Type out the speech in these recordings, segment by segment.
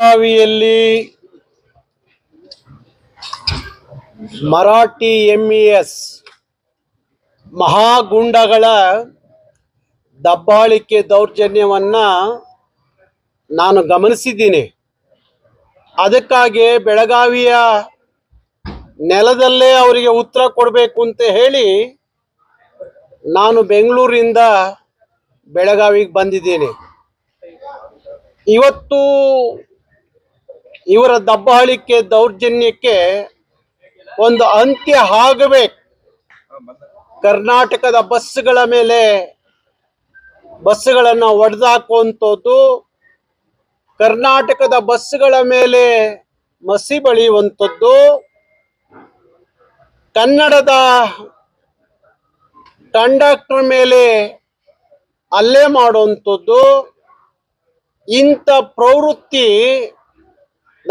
ಬೆಳಗಾವಿಯಲ್ಲಿ ಮರಾಠಿ ಎಂಇಎಸ್ ಮಹಾಗುಂಡಗಳ ದಬ್ಬಾಳಿಕೆ ದೌರ್ಜನ್ಯವನ್ನ ನಾನು ಗಮನಿಸಿದ್ದೀನಿ. ಅದಕ್ಕಾಗಿ ಬೆಳಗಾವಿಯ ನೆಲದಲ್ಲೇ ಅವರಿಗೆ ಉತ್ತರ ಕೊಡಬೇಕು ಅಂತ ಹೇಳಿ ನಾನು ಬೆಂಗಳೂರಿಂದ ಬೆಳಗಾವಿಗೆ ಬಂದಿದ್ದೀನಿ. ಇವತ್ತು ಇವರ ದಬ್ಬಾಳಿಕೆ ದೌರ್ಜನ್ಯಕ್ಕೆ ಒಂದು ಅಂತ್ಯ ಆಗಬೇಕು. ಕರ್ನಾಟಕದ ಬಸ್ಗಳ ಮೇಲೆ ಬಸ್ಗಳನ್ನು ಒಡೆದಾಕುವಂಥದ್ದು ಕರ್ನಾಟಕದ ಬಸ್ಗಳ ಮೇಲೆ ಮಸಿ ಬಳಿಯುವಂಥದ್ದು ಕನ್ನಡದ ಕಂಡಕ್ಟರ್ ಮೇಲೆ ಅಲ್ಲೇ ಮಾಡುವಂಥದ್ದು ಇಂಥ ಪ್ರವೃತ್ತಿ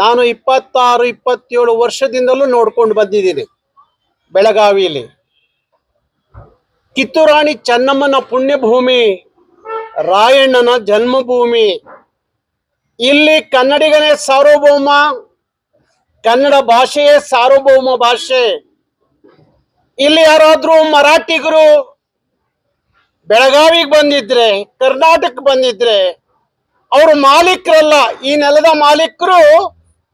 ನಾನು ಇಪ್ಪತ್ತಾರು, ಇಪ್ಪತ್ತೇಳು ವರ್ಷದಿಂದಲೂ ನೋಡ್ಕೊಂಡು ಬಂದಿದ್ದೀನಿ ಬೆಳಗಾವಿಯಲ್ಲಿ. ಕಿತ್ತೂರಾಣಿ ಚೆನ್ನಮ್ಮನ ಪುಣ್ಯಭೂಮಿ, ರಾಯಣ್ಣನ ಜನ್ಮಭೂಮಿ. ಇಲ್ಲಿ ಕನ್ನಡಿಗನೇ ಸಾರ್ವಭೌಮ, ಕನ್ನಡ ಭಾಷೆಯೇ ಸಾರ್ವಭೌಮ ಭಾಷೆ. ಇಲ್ಲಿ ಯಾರಾದರೂ ಮರಾಠಿಗರು ಬೆಳಗಾವಿಗೆ ಬಂದಿದ್ರೆ ಕರ್ನಾಟಕ ಬಂದಿದ್ರೆ, ಅವರು ಮಾಲೀಕರಲ್ಲ, ಈ ನೆಲದ ಮಾಲೀಕರು